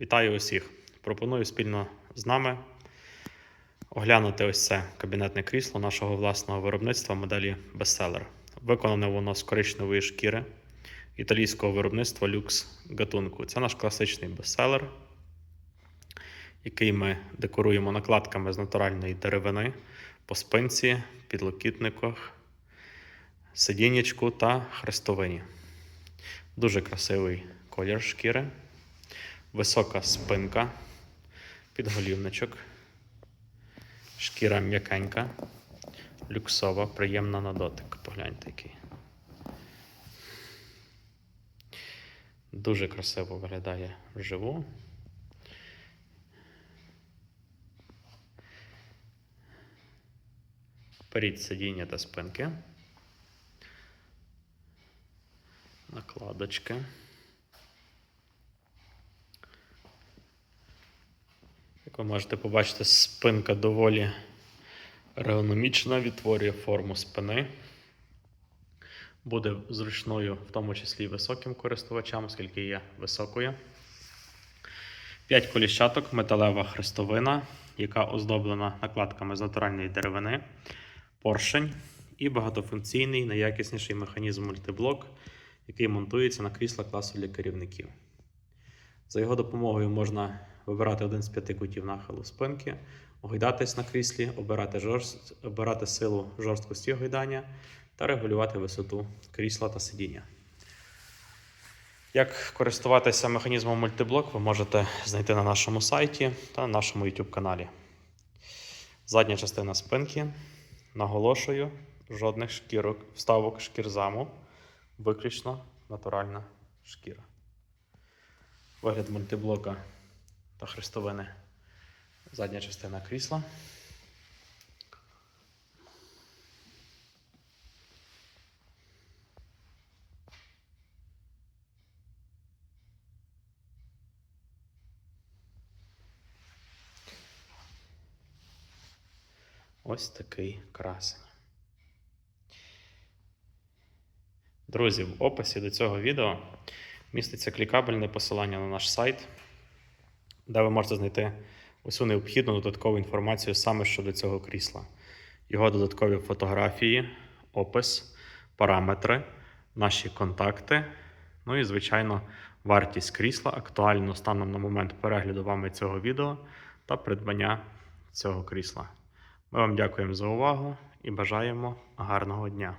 Вітаю усіх! Пропоную спільно з нами оглянути ось це кабінетне крісло нашого власного виробництва моделі Bestseller. Виконане воно з коричневої шкіри італійського виробництва люкс гатунку. Це наш класичний бестселер, який ми декоруємо накладками з натуральної деревини по спинці, підлокітниках, сидіннячку та хрестовині. Дуже красивий колір шкіри, висока спинка, підголівничок, шкіра м'якенька, люксова, приємна на дотик. Погляньте який. Дуже красиво виглядає вживу. Перед сидіння та спинки. Накладочки. Ви можете побачити, спинка доволі ергономічна, відтворює форму спини. Буде зручною, в тому числі високим користувачам, оскільки є високою. 5 коліщаток, металева хрестовина, яка оздоблена накладками з натуральної деревини, поршень і багатофункційний найякісніший механізм мультиблок, який монтується на крісла класу для керівників. За його допомогою можна вибирати один з п'яти кутів нахилу спинки, огойдатись на кріслі, обирати, жорст... обирати силу жорсткості огойдання та регулювати висоту крісла та сидіння. Як користуватися механізмом мультиблок, ви можете знайти на нашому сайті та на нашому YouTube каналі. Задня частина спинки. Наголошую, жодних шкірок, вставок шкірзаму, виключно натуральна шкіра. Вигляд мультиблока та хрестовини. Задня частина крісла. Ось такий красень. Друзі, в описі до цього відео міститься клікабельне посилання на наш сайт, де ви можете знайти усю необхідну додаткову інформацію саме щодо цього крісла. Його додаткові фотографії, опис, параметри, наші контакти. Ну і, звичайно, вартість крісла актуально станом на момент перегляду вами цього відео та придбання цього крісла. Ми вам дякуємо за увагу і бажаємо гарного дня.